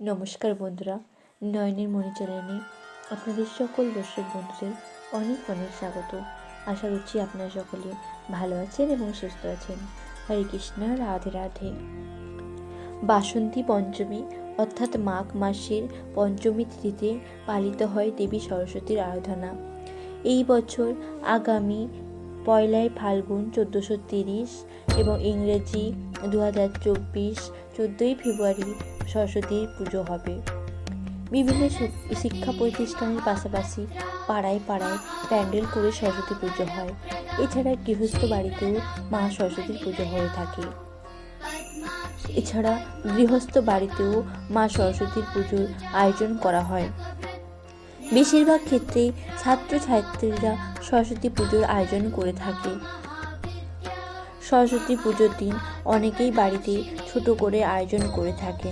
নমস্কার বন্ধুরা, নয়নের চ্যানেলে আপনাদের সকল দর্শক বন্ধুদের অনেক অনেক স্বাগত। আশা করছি আপনারা সকলে ভালো আছেন এবং সুস্থ আছেন। হরে কৃষ্ণ, রাধে রাধে। বাসন্তী পঞ্চমী, অর্থাৎ মাঘ মাসের পঞ্চমী তিথিতে পালিত হয় দেবী সরস্বতীর আরাধনা। এই বছর আগামী পয়লাই ফাল্গুন চোদ্দোশো তিরিশ এবং ইংরেজি দু হাজার চব্বিশ চোদ্দোই ফেব্রুয়ারি সরস্বতীর পুজো হবে। বিভিন্ন শিক্ষা প্রতিষ্ঠানের পাশাপাশি পাড়ায় পাড়ায় প্যান্ডেল করে সরস্বতী পুজো হয়। এছাড়া গৃহস্থ বাড়িতেও মা সরস্বতীর পুজো হয়ে থাকে। এছাড়া গৃহস্থ বাড়িতেও মা সরস্বতীর পুজোর আয়োজন করা হয়। বেশিরভাগ ক্ষেত্রে ছাত্রছাত্রীরা সরস্বতী পুজোর আয়োজন করে থাকে। সরস্বতী পুজোর দিন অনেকেই বাড়িতে ছোট করে আয়োজন করে থাকে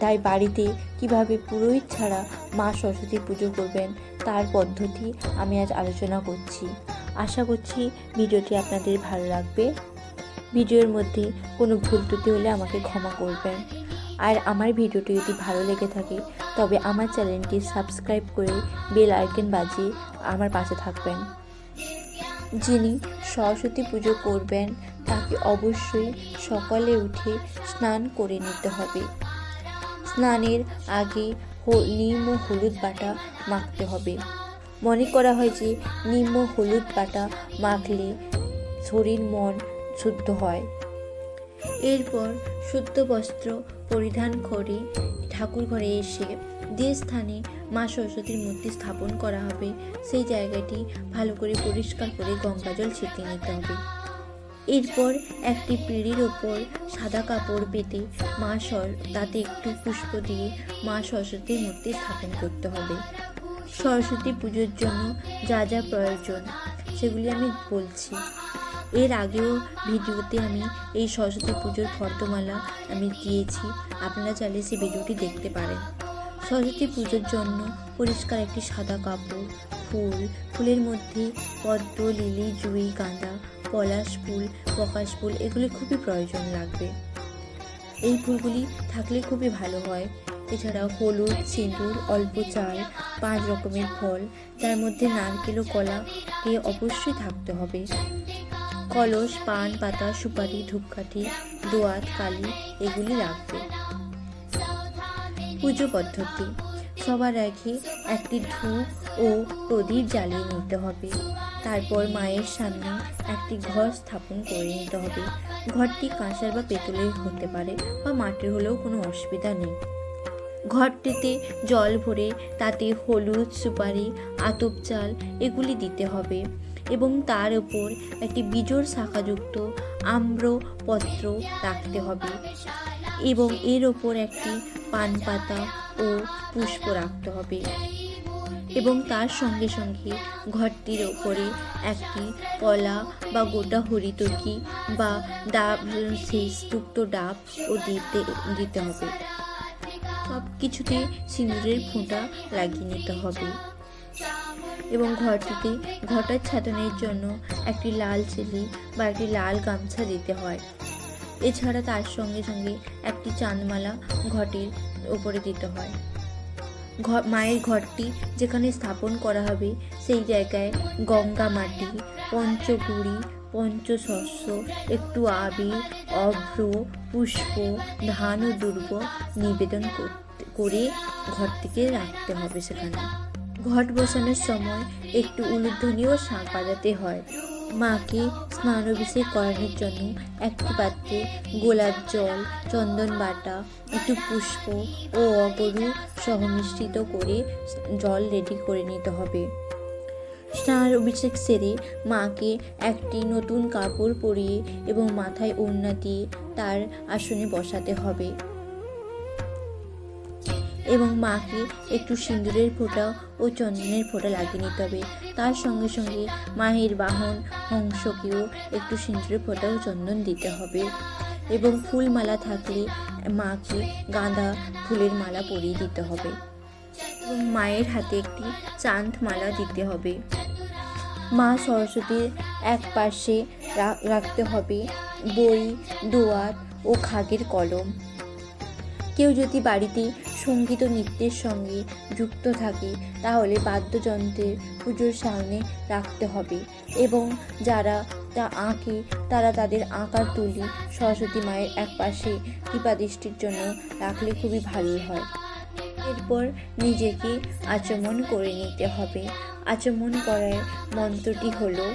তাই বাড়িতে কীভাবে পুরোহিত ছাড়া মা সরস্বতী পুজো করবেন তার পদ্ধতি আমি আজ আলোচনা করছি। আশা করছি ভিডিওটি আপনাদের ভালো লাগবে। ভিডিওর মধ্যে কোনো ভুল ত্রুটি হলে আমাকে ক্ষমা করবেন। আর আমার ভিডিওটি যদি ভালো লেগে থাকে, তবে আমার চ্যানেলটি সাবস্ক্রাইব করে বেল আইকন বাজিয়ে আমার পাশে থাকবেন। যিনি সরস্বতী পুজো করবেন, তাকে অবশ্যই সকালে উঠে স্নান করে নিতে হবে। স্নানের আগে নিম ও হলুদ বাটা মাখতে হবে। মনে করা হয় যে নিম ও হলুদ বাটা মাখলে শরীর মন শুদ্ধ হয়। এরপর শুদ্ধ বস্ত্র পরিধান করে ঠাকুর ঘরে এসে যে স্থানে মা সরস্বতীর মূর্তি স্থাপন করা হবে, সেই জায়গাটি ভালো করে পরিষ্কার করে গঙ্গাজল ছিটিয়ে নিতে হবে। এরপর একটি পিঁড়ির ওপর সাদা কাপড় পেতে মা সর, তাতে একটু পুষ্প দিয়ে মা সরস্বতীর মূর্তি স্থাপন করতে হবে। সরস্বতী পুজোর জন্য যা যা প্রয়োজন, সেগুলি আমি বলছি। এর আগেও ভিডিওতে আমি এই সরস্বতী পুজোর ফর্দমালা আমি দিয়েছি, আপনারা চাইলে সেই ভিডিওটি দেখতে পারেন। সরস্বতী পুজোর জন্য পরিষ্কার একটি সাদা কাপড়, ফুল, ফুলের মধ্যে পদ্ম, লিলি, জুই, গাঁদা পলাশ ফুল পকাশ ফুল এগুলি খুবই প্রয়োজন লাগবে। এই ফুলগুলি থাকলে খুবই ভালো হয়। এছাড়াও হলুদ, সিঁদুর, অল্প চাল, পাঁচ রকমের ফল, তার মধ্যে নারকেল ও কলাকে অবশ্যই থাকতে হবে। কলস, পান, পাতা, সুপারি, ধূপকাঠি, দোয়াত, কালি এগুলি লাগবে। পুজো পদ্ধতি। সবার আগে একটি ধূপ ও প্রদীপ জ্বালিয়ে নিতে হবে। তারপর মায়ের সামনে একটি ঘর স্থাপন করে নিতে হবে। ঘরটি কাঁসার বা পেতলের হতে পারে বা মাটির হলেও কোনো অসুবিধা নেই। ঘরটিতে জল ভরে তাতে হলুদ, সুপারি, আতপ চাল এগুলি দিতে হবে এবং তার উপর একটি বিজোড় শাখাযুক্ত আম্র পত্র রাখতে হবে এবং এর ওপর একটি পান পাতা ও পুষ্প রাখতে হবে। এবং তার সঙ্গে সঙ্গে ঘরটির ওপরে একটি কলা বা গোটা হরিতকি বা ডাব শেষযুক্ত ডাব ও দিতে দিতে হবে। সব কিছুতে সিঁদুরের ফোঁটা লাগিয়ে নিতে হবে। এবং ঘরটিতে ঘটার ছাতনের জন্য একটি লাল চেলি বা একটি লাল গামছা দিতে হয়। এছাড়া তার সঙ্গে সঙ্গে একটি চাঁদমালা ঘটের ওপরে দিতে হয়। ঘর মায়ের ঘরটি যেখানে স্থাপন করা হবে, সেই জায়গায় গঙ্গা মাটি পঞ্চগুড়ি পঞ্চশস্য, একটু আবির, অভ্র, পুষ্প, ধান ও দুর্গ নিবেদন করে ঘরটিকে রাখতে হবে সেখানে। ঘট বসানোর সময় একটু উলুধ্বনিও শাঁখ বাজাতে হয়। মাকে স্নান অভিষেক করানোর জন্য একটি পাত্রে গোলাপ জল, চন্দন বাটা, একটু পুষ্প ও অগরু সহ মিশ্রিত করে জল রেডি করে নিতে হবে। স্নান অভিষেক সেরে মাকে একটি নতুন কাপড় পরিয়ে এবং মাথায় ওড়না দিয়ে তার আসনে বসাতে হবে। এবং মাকে একটু সিঁদুরের ফোঁটা ও চন্দনের ফোঁটা লাগিয়ে নিতে হবে। তার সঙ্গে সঙ্গে মায়ের বাহন, হংসকেও একটু সিঁদুরের ফোঁটা ও চন্দন দিতে হবে। এবং ফুল মালা থাকলে মাকে গাঁদা ফুলের মালা পরিয়ে দিতে হবে। এবং মায়ের হাতে একটি চাঁদ মালা দিতে হবে। মা সরস্বতীর এক পাশে রাখতে হবে বই দোয়াত ও খাগের কলম। কেউ যদি বাড়িতে সংগীত ও নৃত্যের সঙ্গে যুক্ত থাকে, তাহলে বাদ্যযন্ত্রের পুজোর সামনে রাখতে হবে এবং যারা তা আঁকে, তারা তাদের আঁকার তুলি সরস্বতী মায়ের এক পাশে কৃপাদৃষ্টির জন্য রাখলে খুবই ভালো হয়। এরপর নিজেকে আচমন করে নিতে হবে। আচমন করার মন্ত্রটি হলো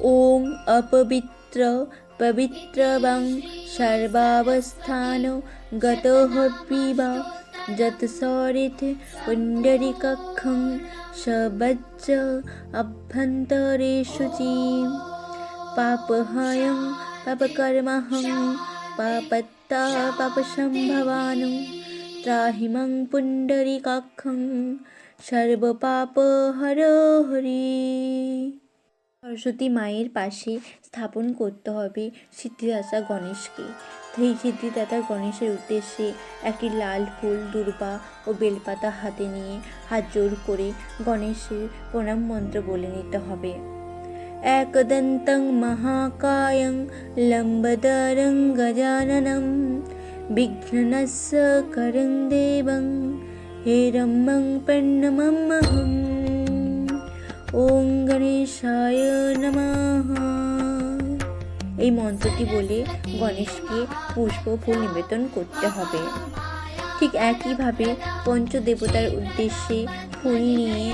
ওম অপবিত্র পবিত্রবং সর্বাবস্থান গতহবিবা যৎসরিত পুণ্ডরিকক্ষং সবজ্জ অভ্যন্তরে শুচিম পাপহায়ং পাপকর্মহং পাপত্তা পাপসম্ভবানু ত্রাহিমং পুণ্ডরিকাক্ষং সর্বপাপহর হরি সরস্বতী মায়ের পাশে স্থাপন করতে হবে সিদ্ধিদাতা গণেশকে। সেই সিদ্ধিদাতা গণেশের উদ্দেশ্যে একটি লাল ফুল, দুর্বা ও বেলপাতা হাতে নিয়ে হাত জোর করে গণেশের প্রণাম মন্ত্র বলে নিতে হবে। একদন্তং মহাকায়ং লম্বদারং গজাননম বিঘ্নস্য করং দেবং হেরম্মং পেন্নমহম ওং গণেশায় নমঃ। এই মন্ত্রটি বলে গণেশকে পুষ্প ফুল নিবেদন করতে হবে। ঠিক একইভাবে পঞ্চদেবতার উদ্দেশ্যে ফুল নিয়ে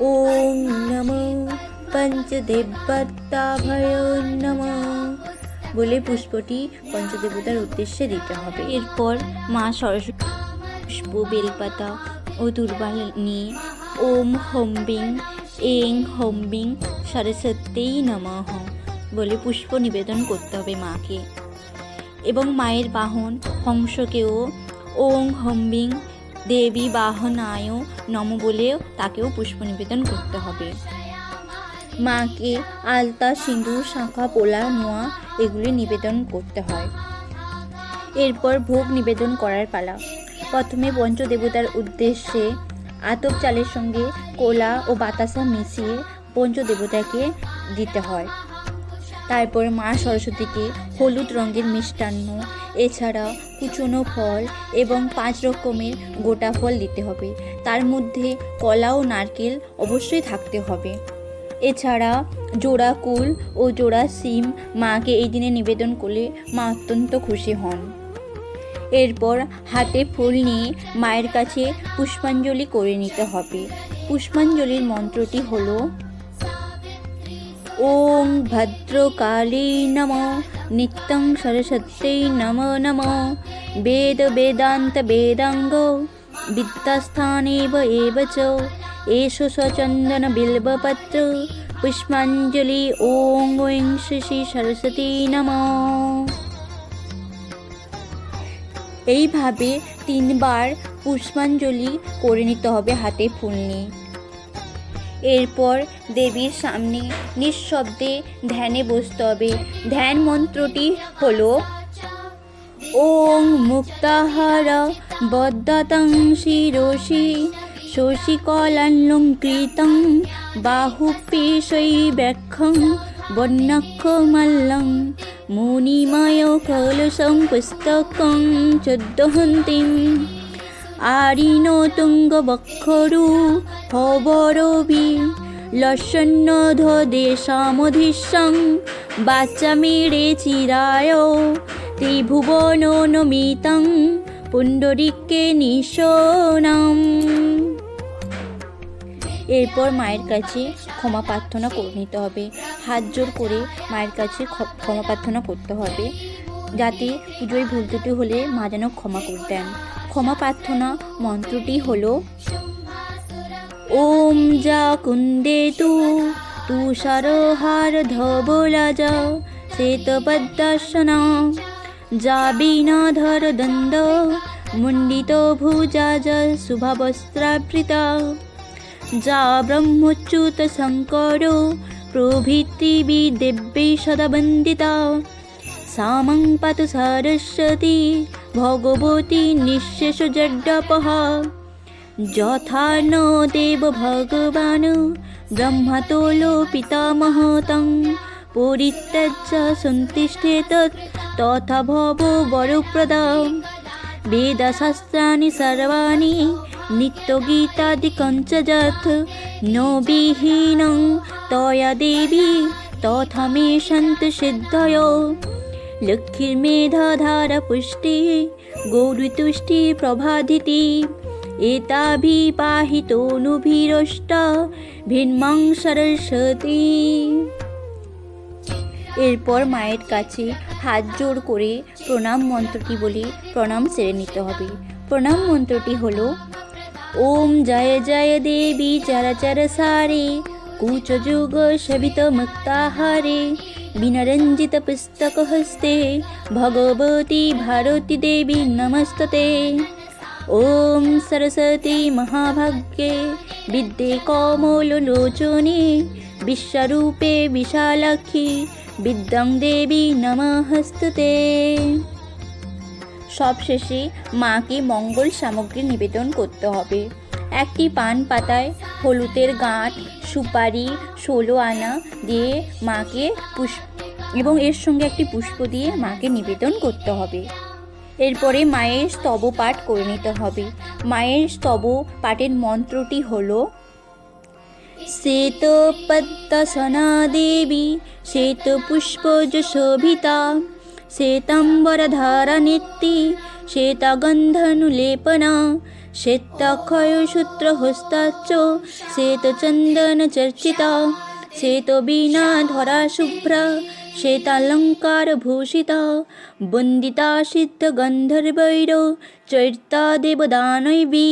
ওম নম পঞ্চদেবতাভয় নম বলে পুষ্পটি পঞ্চদেবতার উদ্দেশ্যে দিতে হবে। এরপর মা সরস্বতী পুষ্প, বেলপাতা ও দুর্বাল নিয়ে ওম হোম বিং এং হোম বিং সরস্বতীই নমঃ বলে পুষ্প নিবেদন করতে হবে মাকে। এবং মায়ের বাহন হংসকেও ওং হোম বিং দেবী বাহনায় নম বলেও তাকেও পুষ্প নিবেদন করতে হবে। মাকে আলতা, সিঁদুর, শাঁখা, পোলা নোয়া এগুলি নিবেদন করতে হয়। এরপর ভোগ নিবেদন করার পালা। প্রথমে পঞ্চদেবতার উদ্দেশ্যে আতপ চালের সঙ্গে কোলা ও বাতাসা মিশিয়ে পঞ্চদেবতাকে দিতে হয়। তারপর মা সরস্বতীকে হলুদ রঙের মিষ্টান্ন এছাড়া কুচনো ফল এবং পাঁচ রকমের গোটা ফল দিতে হবে। তার মধ্যে কলা ও নারকেল অবশ্যই থাকতে হবে। এছাড়া জোড়া কুল ও জোড়া সিম মাকে এই দিনে নিবেদন করলে মা অত্যন্ত খুশি হন। এরপর হাতে ফুল নিয়ে মায়ের কাছে পুষ্পাঞ্জলি করে নিতে হবে। পুষ্পাঞ্জলির মন্ত্রটি হলো ওং ভদ্রকালী নম, নিত্যং সরস্বত্যৈ নম নম, বেদ বেদান্ত বেদাঙ্গ, বিদ্যাস্থানেব এব চ সচন্দন বিল্বপত্র, পুষ্পাঞ্জলি ওং শ্রী শ্রী সরস্বতী নমঃ। এইভাবে তিনবার পুষ্পাঞ্জলি করে নিতে হবে হাতে ফুল নিয়ে এরপর দেবীর সামনে নিঃশব্দে ধ্যানে বসতে হবে। ধ্যান মন্ত্রটি হলো, ওং মুক্তাহার বদ্দাতং শিরোষি শশিকলালঙ্কৃতং বাহুপেশৈ ব্যাখ্যং বন্যক্ষমল্লং মুনিময় কলসং পুস্তকং চোদ্দহন্তিম আরিণ তুঙ্গবক্ষরু হবরবি লসন্নধ দেশামধিশং বাচ্চামিড়ে চিরায় ত্রিভুবন নমিতং পুণ্ডরিকে নিশোনাম এরপর মায়ের কাছে ক্ষমা প্রার্থনা করে নিতে হবে। হাত জোর করে মায়ের কাছে ক্ষমা প্রার্থনা করতে হবে যাতে পুজোয় ভুল ত্রুটি হলে মা যেন ক্ষমা করে দেন ক্ষমা প্রার্থনা মন্ত্রটি হল, ওম যা কুন্দে তু, তুষারহার ধবলাজ শ্বেতপদ্মাসনা, যা বীণাধর দণ্ড মুণ্ডিত ভুজা য, শুভবস্ত্রাবৃতা। যা ব্রহ্মচ্যুত শঙ্কর, প্রভৃতি দেব্যৈ সদা বন্দিতা সামং পাতু সরস্বতী, ভগবতী নিঃশেষ জড্ডপহ যথা ন দেব ভগবান ব্রহ্মতোলো পিতামহ তং। পরিত্যাজ্য সন্তিষ্ঠে তৎ তথা ভব বরপ্রদা। চ যথ ন বিহীनं তয়া দেবী তথা মে সন্তু সিদ্ধয় লক্ষ্মীর্মেধাধারা পুষ্টি গৌরীতুষ্টি প্রভাদিতি এতাভিপাহিতনুভিরষ্টা ভিন্মাং সরস্বতী এরপর মায়ের কাছে হাত জোড় করে প্রণাম মন্ত্রটি বলে, প্রণাম সেরে নিতে হবে। প্রণাম মন্ত্রটি হলো, ওম জয় জয় দেবী চরচর সারে কুচযুগ শবিত মুক্তাহারে বিনরঞ্জিত পুস্তক হস্তে, ভগবতী ভারতী দেবী নমস্ততে। ওম সরস্বতী মহাভাগ্যে বিদ্যে কমললোচনে বিশ্বরূপে বিশালাক্ষী বিদ্যাং দেবী নমস্তুতে সবশেষে মাকে মঙ্গল সামগ্রী নিবেদন করতে হবে। একটি পান পাতায় হলুদের গাঁট, সুপারি, ষোলো আনা দিয়ে মাকে পুষ্প এবং এর সঙ্গে একটি পুষ্প দিয়ে মাকে নিবেদন করতে হবে। এরপরে মায়ের স্তব পাঠ করে নিতে হবে। মায়ের স্তব পাঠের মন্ত্রটি হলো শ্বেতপদ্মসনা দেবী শ্বেতপুষ্পযশোভিতা শ্বেতাম্বরধারা নেত্রী শ্বেতাগন্ধনুলেপনা শ্বেতাক্ষয়সূত্রহস্তাচ্চ শ্বেতচন্দনচর্চিতা শ্বেতবীণাধরা শুভ্রা শ্বেতালঙ্কারভূষিতা বন্দিতা সিদ্ধগন্ধর্বৈর চৈত্তা দেবদানৈবী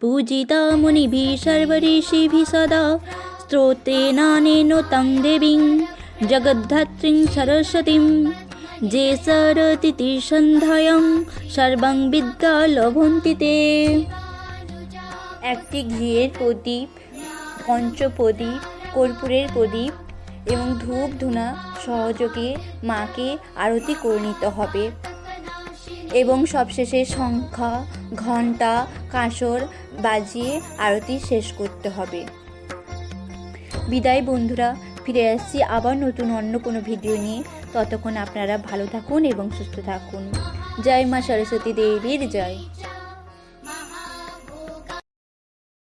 पूजिता मुनिभिः सर्वऋषिभिः सदा स्तोत्रेणानेनो तं देवीं जगद्धात्रीं सरस्वतीं যে সরতিতি সন্ধ্যায়ং সর্বাং বিদ্যা লভন্তি তে একটি ঘিয়ের প্রদীপ পঞ্চপ্রদীপ কর্পূরের প্রদীপ এবং ধূপ ধুনা সহযোগে মাকে আরতি করে নিতে হবে। এবং সবশেষে সংখ্যা, ঘণ্টা, কাঁসর বাজিয়ে আরতি শেষ করতে হবে। বিদায় বন্ধুরা, ফিরে আসছি আবার নতুন অন্য কোনো ভিডিও নিয়ে। ততক্ষণ আপনারা ভালো থাকুন এবং সুস্থ থাকুন। জয় মা সরস্বতী দেবীর জয়।